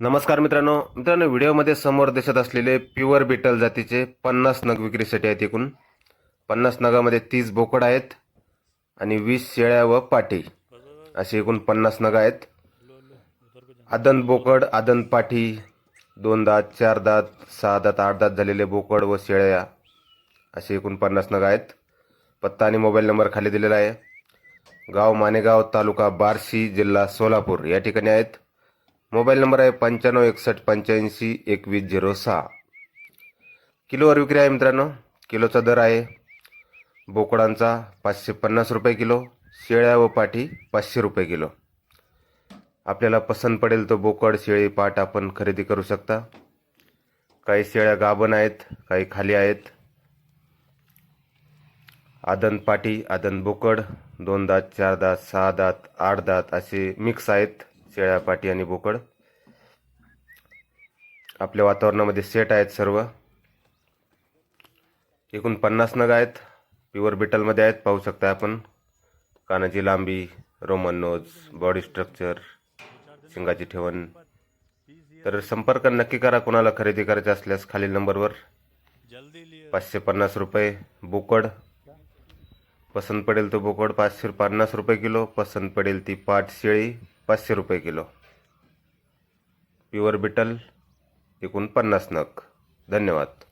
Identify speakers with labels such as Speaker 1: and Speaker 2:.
Speaker 1: नमस्कार मित्रांनो. मित्रांनो व्हिडिओमध्ये समोर दिसत असलेले प्युअर बिटल जातीचे पन्नास नग विक्रीसाठी आहेत एकूण. पन्नास नगामध्ये तीस बोकड आहेत आणि वीस शेळ्या व पाठी असे एकूण पन्नास नग आहेत. आदन बोकड आदन पाठी दोन दात चार दात सहा दात आठ दात झालेले बोकड व शेळ्या असे एकूण पन्नास नग आहेत. पत्ता आणि मोबाईल नंबर खाली दिलेला आहे. गाव मानेगाव तालुका बार्शी जिल्हा सोलापूर या ठिकाणी आहेत. मोबाईल नंबर आहे पंच्याण्णव एकसष्ट पंच्याऐंशी एकवीस झिरो सहा. किलोवर विक्री आहे मित्रांनो. किलोचा दर आहे बोकडांचा पाचशे पन्नास रुपये किलो शेळ्या व पाठी पाचशे रुपये किलो. आपल्याला पसंत पडेल तो बोकड शेळी पाट आपण खरेदी करू शकता. काही शेळ्या गाभण आहेत काही खाली आहेत. आदन पाटी आदन बोकड दोन दात चार दात सहा दात आठ दात असे मिक्स आहेत. शेळ्या पाटी आणि बोकड. आपल्या वातावरणामध्ये सेट आहेत सर्व. एकूण पन्नास नग आहेत. प्युअर बिटलमध्ये आहेत पाहू शकता आपण. कानाची लांबी रोमन नोज बॉडी स्ट्रक्चर शिंगाची ठेवण. तर संपर्क नक्की करा कोणाला खरेदी करायचे असल्यास खालील नंबरवर. पाचशे पन्नास रुपये बोकड. पसंत पडेल तो बोकड पाचशे पन्नास रुपये किलो. पसंत पडेल ती पाट शेळी. पाचशे रुपये किलो. प्युअर बिटल एकूण पन्नास नग. धन्यवाद.